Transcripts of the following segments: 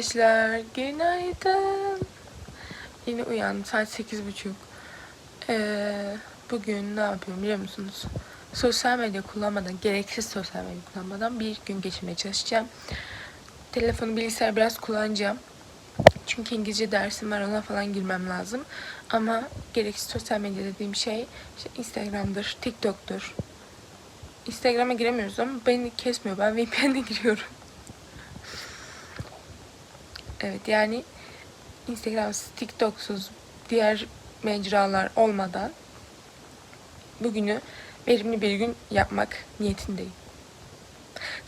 Arkadaşlar günaydın. Yine uyandım saat sekiz buçuk. Ee, bugün ne yapıyorum biliyor musunuz? Sosyal medya kullanmadan, gereksiz sosyal medya kullanmadan bir gün geçirmeye çalışacağım. Telefonu, bilgisayar biraz kullanacağım. Çünkü İngilizce dersim var ona falan girmem lazım. Ama gereksiz sosyal medya dediğim şey işte Instagram'dır, TikTok'tur. Instagram'a giremiyoruz ama beni kesmiyor. Ben VPN'e giriyorum. Evet yani Instagram'sız, TikTok'suz, diğer mecralar olmadan bugünü verimli bir gün yapmak niyetindeyim.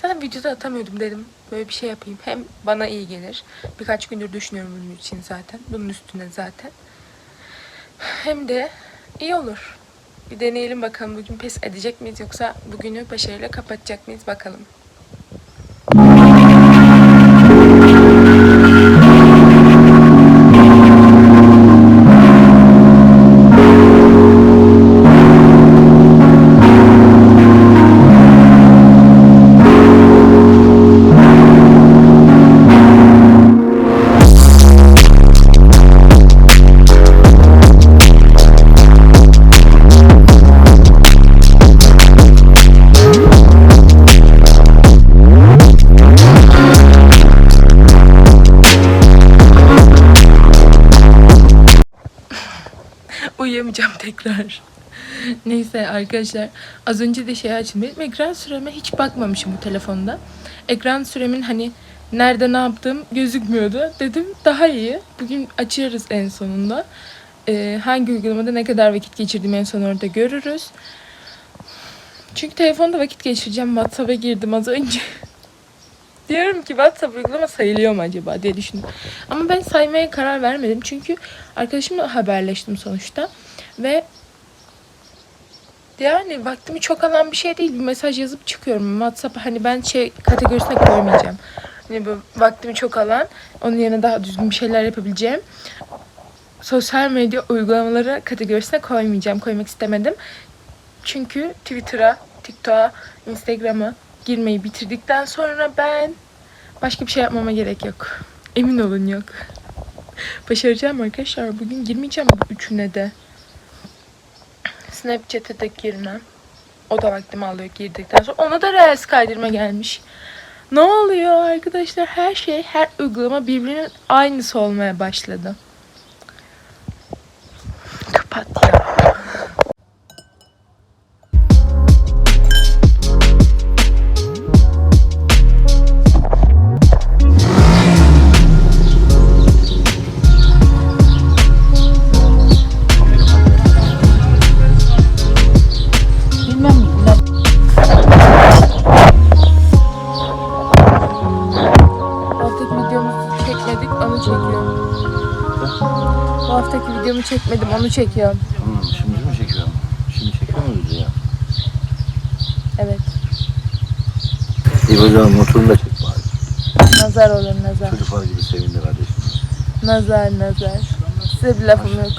Zaten videoda atamıyordum dedim. Böyle bir şey yapayım. Hem bana iyi gelir. Birkaç gündür düşünüyorum bunun için zaten. Bunun üstüne zaten. Hem de iyi olur. Bir deneyelim bakalım bugün pes edecek miyiz yoksa bugünü başarıyla kapatacak mıyız bakalım. Uyuyamayacağım tekrar. Neyse arkadaşlar az önce de şey açtım. Benim ekran süreme hiç bakmamışım bu telefonda. Ekran süremin hani nerede ne yaptığım gözükmüyordu. Dedim daha iyi. Bugün açarız en sonunda. Ee, hangi uygulamada ne kadar vakit geçirdiğimi en son orada görürüz. Çünkü telefonda vakit geçireceğim. WhatsApp'a girdim az önce. Diyorum ki WhatsApp uygulama sayılıyor mu acaba diye düşündüm. Ama ben saymaya karar vermedim. Çünkü arkadaşımla haberleştim sonuçta. Ve yani vaktimi çok alan bir şey değil. Bir mesaj yazıp çıkıyorum. WhatsApp hani ben şey kategorisine koymayacağım. Hani bu vaktimi çok alan, onun yerine daha düzgün bir şeyler yapabileceğim. Sosyal medya uygulamaları kategorisine koymayacağım. Koymak istemedim. Çünkü Twitter'a, TikTok'a, Instagram'a girmeyi bitirdikten sonra ben başka bir şey yapmama gerek yok. Emin olun yok. Başaracağım arkadaşlar. Bugün girmeyeceğim bu üçüne de. Snapchat'e de girmem. O da vaktimi alıyor girdikten sonra. Ona da Reels kaydırma gelmiş. Ne oluyor arkadaşlar? Her şey, her uygulama birbirinin aynısı olmaya başladı. Kapat ya. Çekmedim, onu çekiyorum. Hmm, şimdi mi çekiyorum? Şimdi çekiyor muyuz ya? Evet. İyi hocam motorunu da çek bari. Nazar olur nazar. Çocuklar gibi sevindi kardeşim. Nazar nazar. Size bir lafım yok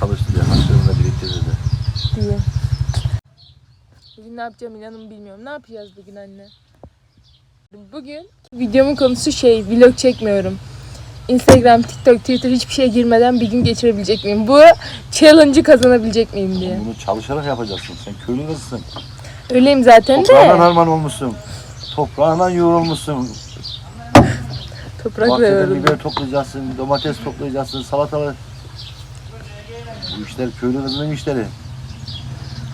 Çalıştı diye harçlarını biriktirdi de. diye. Bugün ne yapacağım inanın bilmiyorum. Ne yapacağız bugün anne? Bugün videomun konusu şey vlog çekmiyorum. Instagram, TikTok, Twitter hiçbir şeye girmeden bir gün geçirebilecek miyim? Bu challenge'ı kazanabilecek miyim diye. Bunu çalışarak yapacaksın. Sen köylü kızsın. Öyleyim zaten de. harman olmuşsun. Toprağından yoğrulmuşsun. Toprak Bahçeden veriyorum. biber toplayacaksın, domates toplayacaksın, salatalık. Bu işler köylü kızının işleri.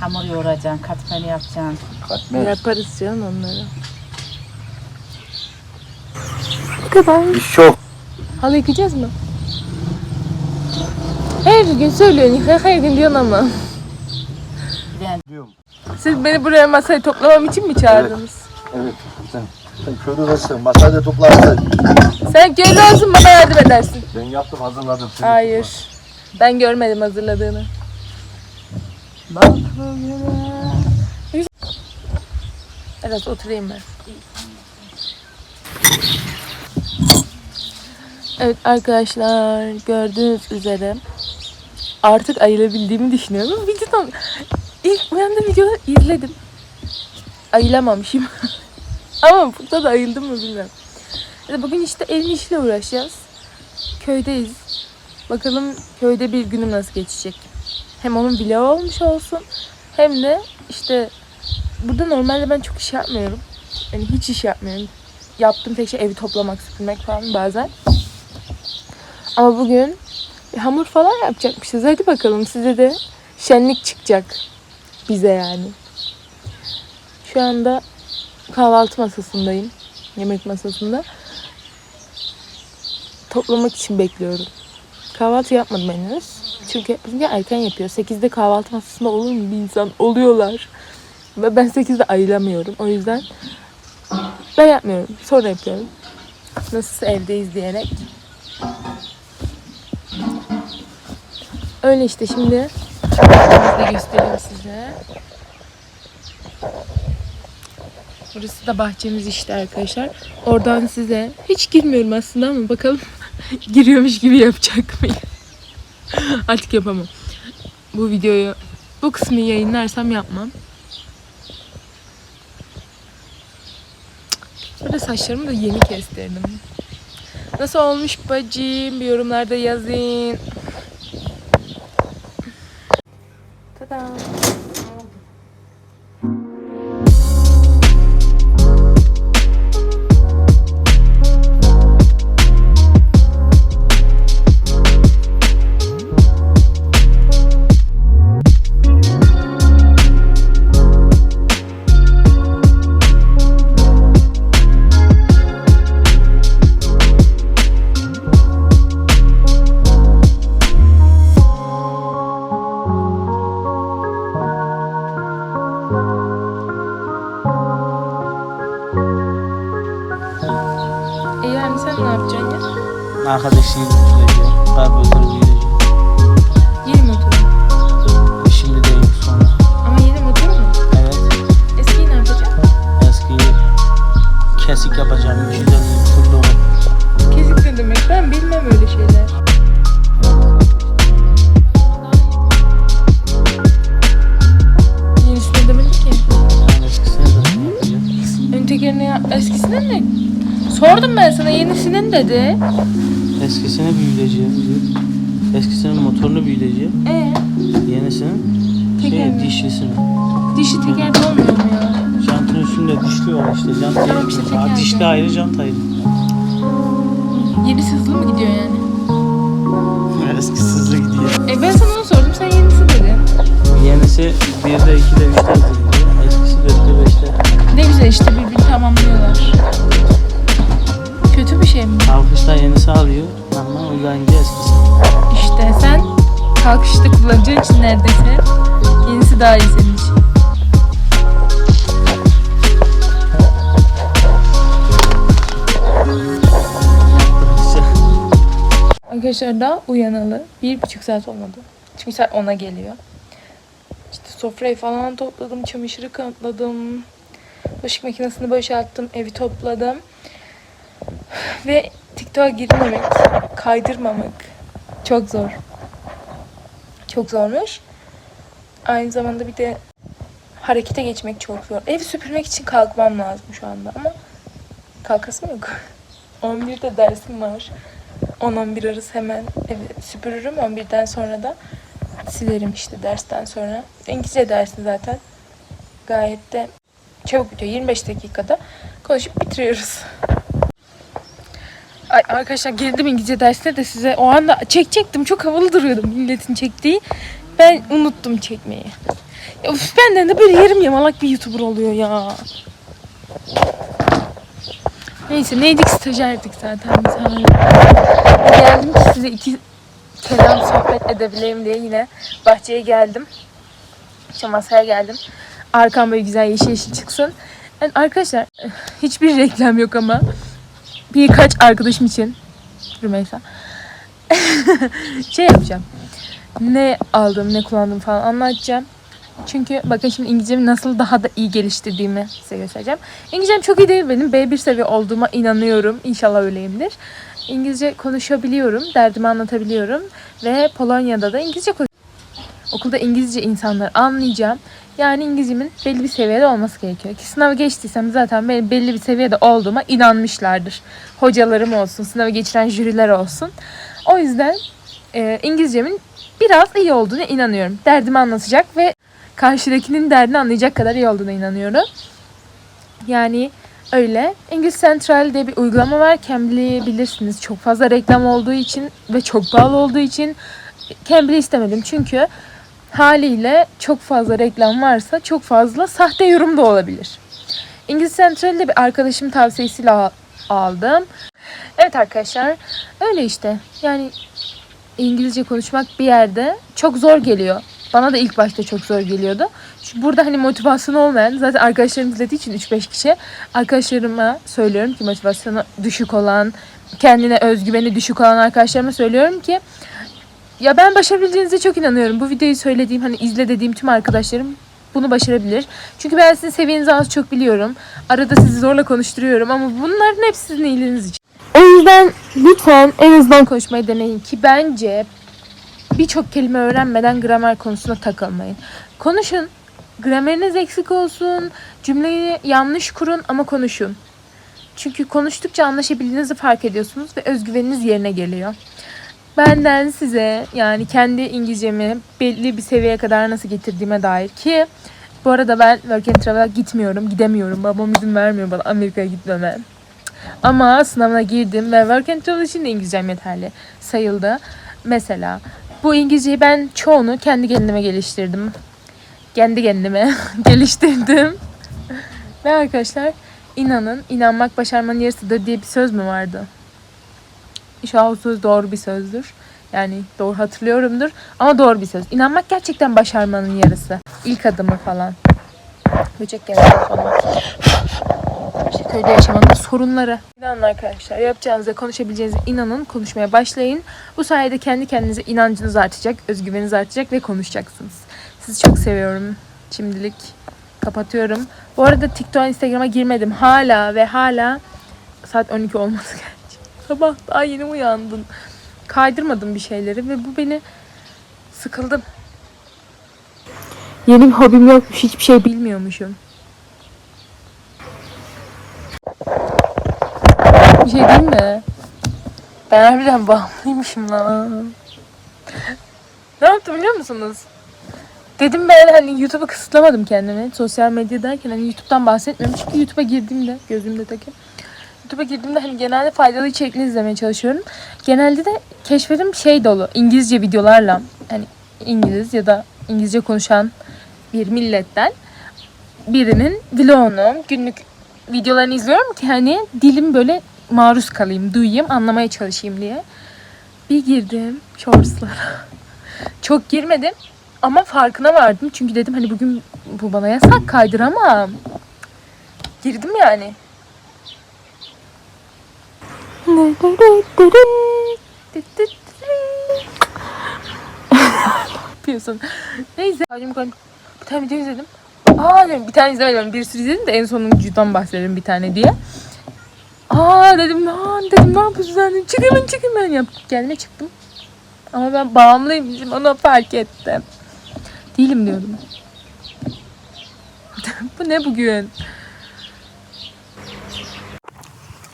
Hamur yoğuracaksın, katmeri yapacaksın. Katmer. Yaparız canım onları. Bu kadar. İş çok. Halı yıkayacağız mı? Her gün söylüyorsun yıka her gün diyorsun ama. Bilen Diyorum. Siz beni buraya masayı toplamam için mi çağırdınız? Evet. Sen, sen köylü kızsın. Masayı da toplarsın. Sen köylü olsun bana yardım edersin. Ben yaptım hazırladım. Seni Hayır. Ben görmedim hazırladığını. Bak. Evet oturayım ben. Evet arkadaşlar gördüğünüz üzere artık ayılabildiğimi düşünüyorum. Videodan ilk uyandığım videoları izledim. Ayılamamışım. Ama burada da ayıldım mı bilmiyorum. Bugün işte evin işiyle uğraşacağız. Köydeyiz. Bakalım köyde bir günüm nasıl geçecek. Hem onun vlogu olmuş olsun hem de işte burada normalde ben çok iş yapmıyorum. Yani hiç iş yapmıyorum. Yaptığım tek şey evi toplamak, süpürmek falan bazen. Ama bugün hamur falan yapacakmışız. Hadi bakalım size de şenlik çıkacak. Bize yani. Şu anda kahvaltı masasındayım. Yemek masasında. Toplamak için bekliyorum. Kahvaltı yapmadım henüz. Çünkü çünkü erken yapıyor. 8'de kahvaltı masasında olur mu bir insan? Oluyorlar. Ve ben 8'de ayılamıyorum. O yüzden ben yapmıyorum. Sonra yapıyorum. Nasılsa evdeyiz diyerek. Öyle işte şimdi. Şöyle de göstereyim size. Burası da bahçemiz işte arkadaşlar. Oradan size hiç girmiyorum aslında ama bakalım giriyormuş gibi yapacak mıyım? Artık yapamam. Bu videoyu bu kısmı yayınlarsam yapmam. Böyle saçlarımı da yeni kestirdim. Nasıl olmuş bacım? Bir yorumlarda yazın. Ya... Eskisinden mi? Sordum ben sana yenisinin dedi. Eskisini büyüteceğim. Eskisinin motorunu büyüteceğim. E Yenisinin Teker şey, mi? dişlisini. dişi teker olmuyor mu ya? Jantın üstünde dişli var işte. Jant Tamam ayrı. işte Ha, teker dişli yani. ayrı, jant ayrı. Yenisi hızlı mı gidiyor yani? Eskisi hızlı gidiyor. E ben sana onu sordum sen yenisi dedin. Yenisi 1'de, 2'de, 3'te hızlı Ne güzel işte birbirini tamamlıyorlar. Kötü bir şey mi? Kalkışta yenisi alıyor. Ama uzayınca eskisi. İşte sen kalkışta kullanacağın için neredeyse yenisi daha iyi senin için. Arkadaşlar daha uyanalı bir buçuk saat olmadı. Çünkü saat 10'a geliyor. İşte sofrayı falan topladım, çamaşırı katladım. Bulaşık makinesini boşalttım, evi topladım. Ve TikTok'a girmemek, kaydırmamak çok zor. Çok zormuş. Aynı zamanda bir de harekete geçmek çok zor. Evi süpürmek için kalkmam lazım şu anda ama kalkasım yok. 11'de dersim var. 10-11 arası hemen evi süpürürüm. 11'den sonra da silerim işte dersten sonra. İngilizce dersi zaten. Gayet de çabuk bitiyor. 25 dakikada konuşup bitiriyoruz. Ay arkadaşlar girdim İngilizce dersine de size o anda çekecektim. Çok havalı duruyordu milletin çektiği. Ben unuttum çekmeyi. Ya, Of, benden de böyle yarım yamalak bir YouTuber oluyor ya. Neyse neydik stajyerdik zaten biz hala. Geldim ki size iki kelam sohbet edebileyim diye yine bahçeye geldim. İşte masaya geldim. Arkam böyle güzel yeşil yeşil çıksın. Yani arkadaşlar hiçbir reklam yok ama birkaç arkadaşım için Rümeysa şey yapacağım. Ne aldım, ne kullandım falan anlatacağım. Çünkü bakın şimdi İngilizcemi nasıl daha da iyi geliştirdiğimi size göstereceğim. İngilizcem çok iyi değil benim. B1 seviye olduğuma inanıyorum. İnşallah öyleyimdir. İngilizce konuşabiliyorum. Derdimi anlatabiliyorum. Ve Polonya'da da İngilizce konuş- Okulda İngilizce insanlar anlayacağım. Yani İngilizcemin belli bir seviyede olması gerekiyor. Ki sınavı geçtiysem zaten benim belli bir seviyede olduğuma inanmışlardır. Hocalarım olsun, sınavı geçiren jüriler olsun. O yüzden e, İngilizcemin biraz iyi olduğuna inanıyorum. Derdimi anlatacak ve karşıdakinin derdini anlayacak kadar iyi olduğuna inanıyorum. Yani öyle. İngiliz Central diye bir uygulama var. Cambly'i bilirsiniz. Çok fazla reklam olduğu için ve çok pahalı olduğu için Cambly istemedim. Çünkü haliyle çok fazla reklam varsa çok fazla sahte yorum da olabilir. İngiliz Central'de bir arkadaşım tavsiyesiyle al- aldım. Evet arkadaşlar öyle işte. Yani İngilizce konuşmak bir yerde çok zor geliyor. Bana da ilk başta çok zor geliyordu. Şu burada hani motivasyon olmayan zaten arkadaşlarım izlediği için 3-5 kişi arkadaşlarıma söylüyorum ki motivasyonu düşük olan, kendine özgüveni düşük olan arkadaşlarıma söylüyorum ki ya ben başarabileceğinize çok inanıyorum. Bu videoyu söylediğim hani izle dediğim tüm arkadaşlarım bunu başarabilir. Çünkü ben sizin seviyenizi az çok biliyorum. Arada sizi zorla konuşturuyorum ama bunların hepsi sizin iyiliğiniz için. O yüzden lütfen en azından konuşmayı deneyin ki bence birçok kelime öğrenmeden gramer konusuna takılmayın. Konuşun. Grameriniz eksik olsun. Cümleyi yanlış kurun ama konuşun. Çünkü konuştukça anlaşabildiğinizi fark ediyorsunuz ve özgüveniniz yerine geliyor. Benden size yani kendi İngilizcemi belli bir seviyeye kadar nasıl getirdiğime dair ki bu arada ben work and travel'a gitmiyorum, gidemiyorum. Babam izin vermiyor bana Amerika'ya gitmeme. Ama sınavına girdim ve work and travel için de İngilizcem yeterli sayıldı. Mesela bu İngilizceyi ben çoğunu kendi kendime geliştirdim. Kendi kendime geliştirdim. Ve arkadaşlar inanın inanmak başarmanın yarısıdır diye bir söz mü vardı? İnşallah o söz doğru bir sözdür. Yani doğru hatırlıyorumdur. Ama doğru bir söz. İnanmak gerçekten başarmanın yarısı. İlk adımı falan. Böcek geldi falan. İşte köyde yaşamanın sorunları. İnanın arkadaşlar. Yapacağınıza, konuşabileceğinize inanın. Konuşmaya başlayın. Bu sayede kendi kendinize inancınız artacak, özgüveniniz artacak ve konuşacaksınız. Sizi çok seviyorum. Şimdilik kapatıyorum. Bu arada TikTok'a, Instagram'a girmedim. Hala ve hala saat 12 olması. Sabah daha yeni uyandım. Kaydırmadım bir şeyleri ve bu beni sıkıldım. Yeni bir hobim yokmuş. Hiçbir şey bilmiyormuşum. Bir şey diyeyim mi? Ben harbiden bağımlıymışım lan. Ne yaptım biliyor musunuz? Dedim ben hani YouTube'a kısıtlamadım kendimi. Sosyal medya derken hani YouTube'dan bahsetmiyorum. Çünkü YouTube'a girdiğimde, gözümde takip. YouTube'a girdiğimde hani genelde faydalı içerikler izlemeye çalışıyorum. Genelde de keşfetim şey dolu. İngilizce videolarla. Hani İngiliz ya da İngilizce konuşan bir milletten birinin vlogunu, günlük videolarını izliyorum ki hani dilim böyle maruz kalayım, duyayım, anlamaya çalışayım diye. Bir girdim shortslara. Çok girmedim ama farkına vardım. Çünkü dedim hani bugün bu bana yasak kaydıramam. Girdim yani. Yapıyorsun? Neyse. Hacım koy- Bir tane video izledim. Aa dedim bir tane izlemedim. Bir sürü izledim de en sonuncudan bahsedelim bir tane diye. Aa dedim lan dedim ne yapıyorsun dedim. Çık hemen çık yap. Kendime çıktım. Ama ben bağımlıymışım onu fark ettim. Değilim diyordum. Bu ne bugün?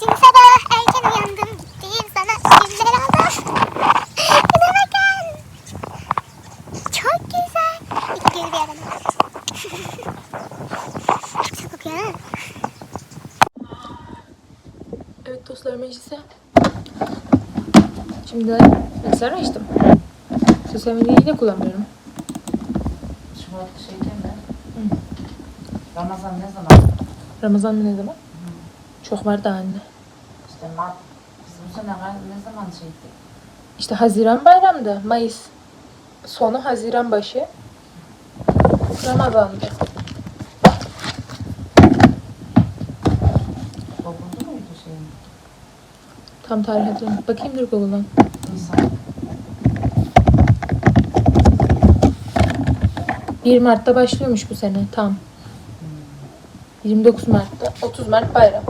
Dün sabah erken uyandım gittim sana güzel oldu. Buna bakın. Çok güzel. Bir geri bir adam. Çok kokuyor ha. Evet dostlar meclise. Şimdi bilgisayarı açtım. Sosyal medyayı yine kullanmıyorum. Şubat şey değil mi? Ramazan ne zaman? Ramazan ne zaman? Çok var da anne. İşte Mart. Biz bu sene ne zaman şeydi? İşte Haziran bayramdı. Mayıs sonu Haziran başı. Ramazan'dı. Okulda mıydı şey? Tam tarih hatırlamıyorum. Bakayım dur Google'dan. Nisan. 1 Mart'ta başlıyormuş bu sene tam. 29 Mart'ta. 30 Mart bayram.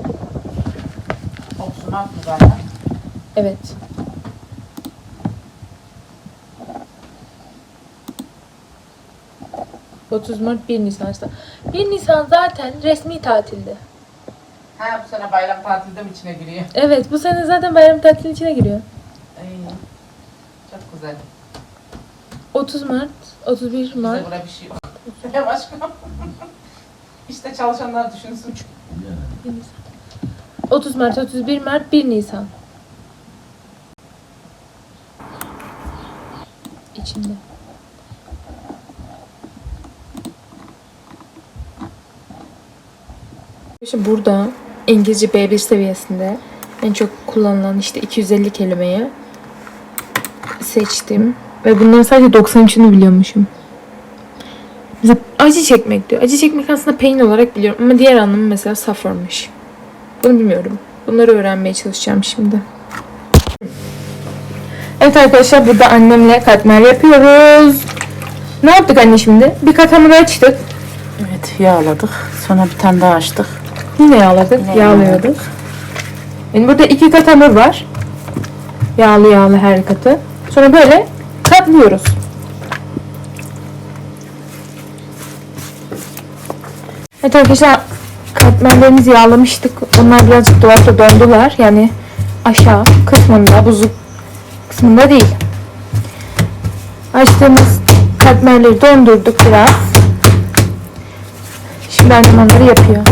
30 Mart mı zaten? Evet. 30 Mart 1 Nisan işte. 1 Nisan zaten resmi tatildi. Ha bu sene bayram tatilde mi içine giriyor? Evet bu sene zaten bayram tatilinin içine giriyor. İyi. Çok güzel. 30 Mart, 31 Bize Mart. burada bir şey yok. Ya başkanım. işte çalışanlar düşünsün. 1 Nisan. 30 Mart, 31 Mart, 1 Nisan. İçinde. İşte burada İngilizce B1 seviyesinde en çok kullanılan işte 250 kelimeyi seçtim. Ve bunların sadece 93'ünü biliyormuşum. Acı çekmek diyor. Acı çekmek aslında pain olarak biliyorum ama diğer anlamı mesela suffer'mış. Bunu bilmiyorum. Bunları öğrenmeye çalışacağım şimdi. Evet arkadaşlar burada annemle katmer yapıyoruz. Ne yaptık anne şimdi? Bir kat hamuru açtık. Evet yağladık. Sonra bir tane daha açtık. Yine yağladık. Yine yağlıyorduk. Yani burada iki kat hamur var. Yağlı yağlı her katı. Sonra böyle katlıyoruz. Evet arkadaşlar katmerlerimizi yağlamıştık. Onlar birazcık dolapta dondular. Yani aşağı kısmında, buzluk kısmında değil. Açtığımız katmerleri dondurduk biraz. Şimdi annem onları yapıyor.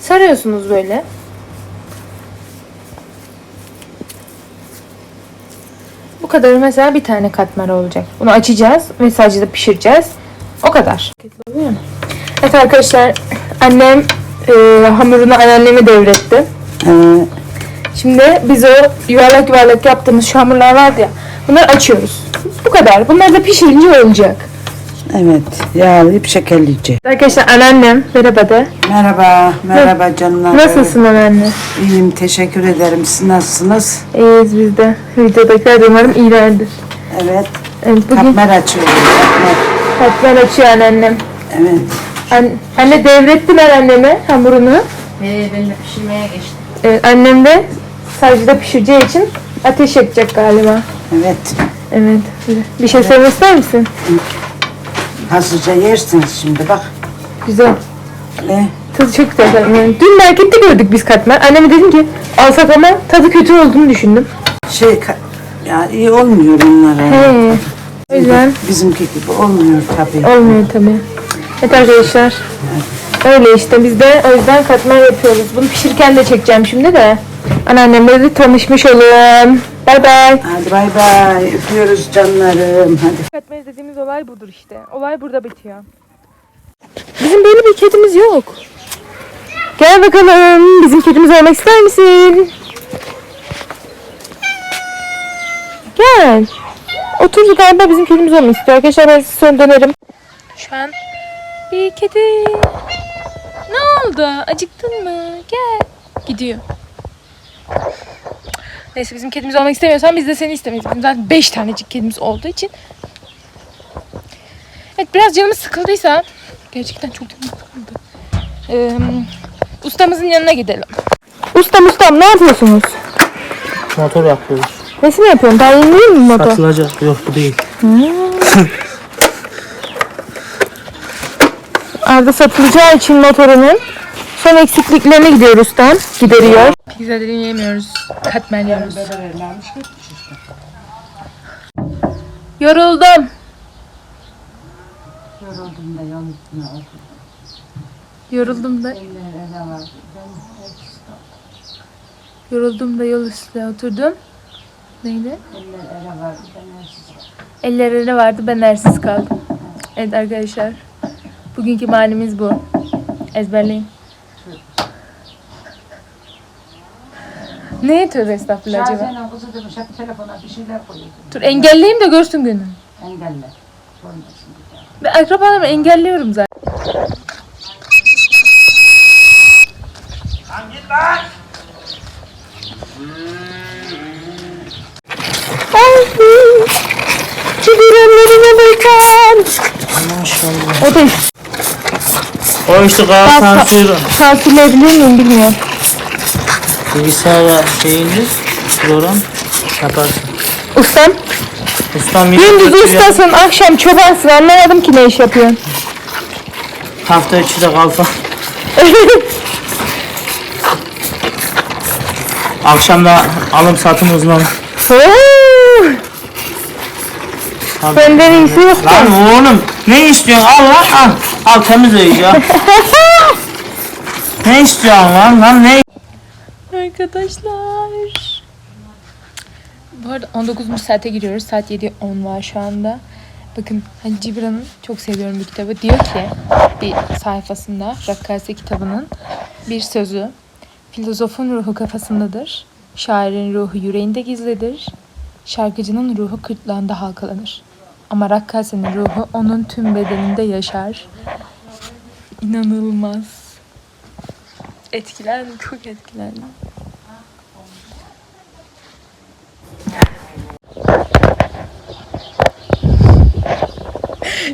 Sarıyorsunuz böyle. Bu kadar mesela bir tane katmer olacak. Bunu açacağız ve sadece de pişireceğiz. O kadar. Evet arkadaşlar annem e, hamurunu anneanneme devretti. Şimdi biz o yuvarlak yuvarlak yaptığımız şu hamurlar vardı ya. Bunları açıyoruz. Bu kadar. Bunlar da pişirince olacak. Evet, yağlayıp şekerleyeceğim. Arkadaşlar anneannem merhaba de. Merhaba, merhaba canlar. Nasılsın anneanne? İyiyim, teşekkür ederim. Siz nasılsınız? İyiyiz biz de. Videodakiler de umarım iyilerdir. Evet, Evet, bugün katmer açıyorum, katmer. katmer açıyor anneannem. Evet, An- anne devrettiler anneme hamurunu. Ee, ben de pişirmeye geçtim. Evet, annem de sadece de pişireceği için ateş yakacak galiba. evet. Evet. Bir şey söylemek ister misin? Hazırca yersiniz şimdi bak. Güzel. E, Tadı çok güzel. Dün markette gördük biz katmer. Anneme dedim ki alsak ama tadı kötü olduğunu düşündüm. şey, ka- ya iyi olmuyor onlara. He. O yüzden Bizimki gibi olmuyor tabii. olmuyor tabii. Evet arkadaşlar. Öyle işte biz de o yüzden katmer yapıyoruz. Bunu pişirirken de çekeceğim şimdi de. Anneannemle de tanışmış olalım. Bay bay. Hadi bay bay, öpüyoruz canlarım. Hadi. Dediğimiz olay budur işte. Olay burada bitiyor. Bizim böyle bir kedimiz yok. Gel bakalım. Bizim kedimiz olmak ister misin? Gel. Oturdu galiba bizim kedimiz olmak istiyor. Arkadaşlar ben sonra dönerim. Şu an bir kedi. Ne oldu? Acıktın mı? Gel. Gidiyor. Neyse bizim kedimiz olmak istemiyorsan biz de seni istemeyiz. Bizim zaten 5 tanecik kedimiz olduğu için. Evet biraz canımız sıkıldıysa gerçekten çok canımız sıkıldı. Ee, ustamızın yanına gidelim. Ustam ustam ne yapıyorsunuz? Motor yapıyoruz. Nesini yapıyorsun? Daha yeni değil mi motor? Satılacak. Yok bu değil. Arda satılacağı için motorunun son eksikliklerine gidiyor ustam. Gideriyor. Pizza yemiyoruz. Katmer yiyoruz. Yoruldum. Yoruldum da yol üstüne oturdum. Yoruldum da. Yoruldum da yol üstüne oturdum. Neydi? Eller ele var. Ben elsiz. Eller ele vardı ben ersiz kaldım. Evet arkadaşlar. Bugünkü manimiz bu. Ezberleyin. Ne tövbe estağfurullah acaba? Şaziye'nin kızı demiş hep telefona bir şeyler koyuyor. Dur engelleyeyim de görsün günüm. Engelle. Daha. Ben akrabalarımı engelliyorum zaten. Ay, Çivirenlerine bakın. Maşallah. O da O işte Galatasaray sansürleyebilir miyim bilmiyorum. bilgisayara şeyindir. program yaparsın. Ustam. Ustam Gündüz video çekiyor. ustasın, akşam çobansın. Anlamadım ki ne iş yapıyorsun. Hafta içi de kalfa. Akşam da alım satım uzmanı. Tabii. Benden iyisi yok. Lan oğlum ne istiyorsun al lan al. Al temiz ya. ne istiyorsun lan lan ne? Arkadaşlar. Bu arada 19. saate giriyoruz. Saat 7.10 var şu anda. Bakın hani Cibran'ın çok seviyorum bir kitabı. Diyor ki bir sayfasında Rakkase kitabının bir sözü. Filozofun ruhu kafasındadır. Şairin ruhu yüreğinde gizlidir. Şarkıcının ruhu kırtlağında halkalanır. Ama Rakkase'nin ruhu onun tüm bedeninde yaşar. İnanılmaz. Etkilendim, çok etkilendim.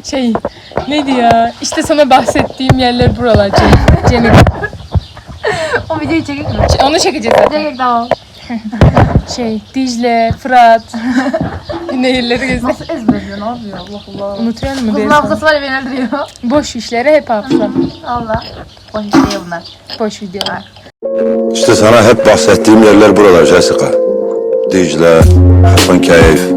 Şey, neydi ya? İşte sana bahsettiğim yerler buralar Cem. Cemil. O videoyu çekik mi? Onu çekeceğiz zaten. Çekik tamam. Şey, Dicle, Fırat. Nehirleri gezdik. Nasıl ezberliyor ne yapıyor Allah Allah. Unutuyor musun? Kızın bir hafızası var ya beni öldürüyor. Boş işlere hep hafıza. Allah. O şey bunlar. Boş videolar. İşte sana hep bahsettiğim yerler buralar Jessica. Dicle, Hasankeyf,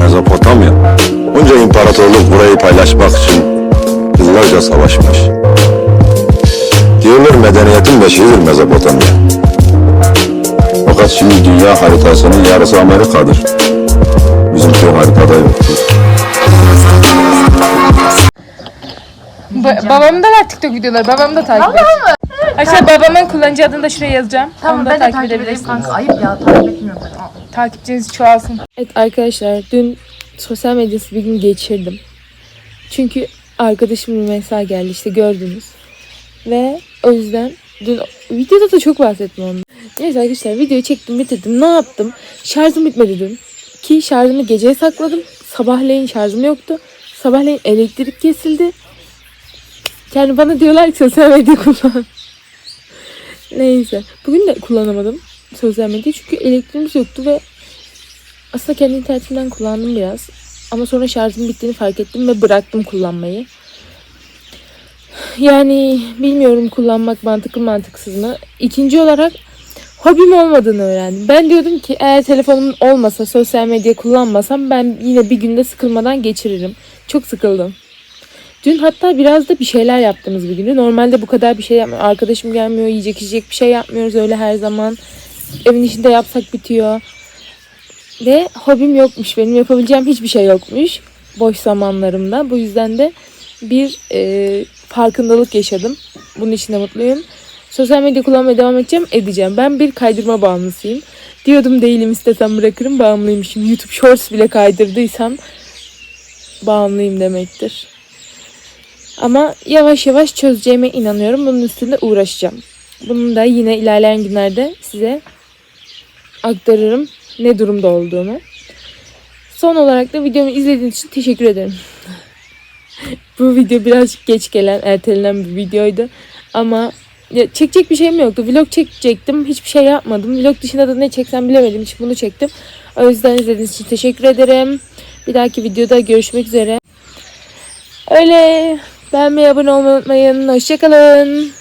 Mezopotamya. Bunca imparatorluk burayı paylaşmak için yıllarca savaşmış. Diyorlar medeniyetin beşiğidir Mezopotamya. Fakat şimdi dünya haritasının yarısı Amerika'dır. Bizimki o haritada yoktur. Ba- babamın da var TikTok videoları. Babam da takip et. Arkadaşlar babamın kullanıcı adını da şuraya yazacağım. Tamam Onu da ben de takip takip edeyim edebilirsiniz. kanka. Ayıp ya takip etmiyorum ben. Aa. Takipçiniz çoğalsın. Evet arkadaşlar dün sosyal medyası bir gün geçirdim. Çünkü arkadaşım bir mesaj geldi işte gördünüz. Ve o yüzden dün videoda da çok bahsettim ondan. Neyse arkadaşlar videoyu çektim bitirdim. Ne yaptım? Şarjım bitmedi dün. Ki şarjımı geceye sakladım. Sabahleyin şarjım yoktu. Sabahleyin elektrik kesildi. Yani bana diyorlar ki sosyal medya kullan. Neyse. Bugün de kullanamadım sosyal medyayı çünkü elektriğimiz yoktu ve aslında kendi internetimden kullandım biraz. Ama sonra şarjım bittiğini fark ettim ve bıraktım kullanmayı. Yani bilmiyorum kullanmak mantıklı mantıksız mı. İkinci olarak hobim olmadığını öğrendim. Ben diyordum ki eğer telefonum olmasa sosyal medya kullanmasam ben yine bir günde sıkılmadan geçiririm. Çok sıkıldım. Dün hatta biraz da bir şeyler yaptığımız bir günü. Normalde bu kadar bir şey yapmıyor. Arkadaşım gelmiyor, yiyecek içecek bir şey yapmıyoruz öyle her zaman. Evin içinde yapsak bitiyor. Ve hobim yokmuş. Benim yapabileceğim hiçbir şey yokmuş. Boş zamanlarımda. Bu yüzden de bir e, farkındalık yaşadım. Bunun için de mutluyum. Sosyal medya kullanmaya devam edeceğim. Edeceğim. Ben bir kaydırma bağımlısıyım. Diyordum değilim istesem bırakırım. Bağımlıymışım. YouTube Shorts bile kaydırdıysam bağımlıyım demektir. Ama yavaş yavaş çözeceğime inanıyorum. Bunun üstünde uğraşacağım. Bunun da yine ilerleyen günlerde size aktarırım ne durumda olduğumu. Son olarak da videomu izlediğiniz için teşekkür ederim. Bu video birazcık geç gelen, ertelenen bir videoydu. Ama ya çekecek bir şeyim yoktu. Vlog çekecektim. Hiçbir şey yapmadım. Vlog dışında da ne çeksem bilemedim. Hiç bunu çektim. O yüzden izlediğiniz için teşekkür ederim. Bir dahaki videoda görüşmek üzere. Öyle. Beğenmeyi, abone olmayı unutmayın. Hoşçakalın.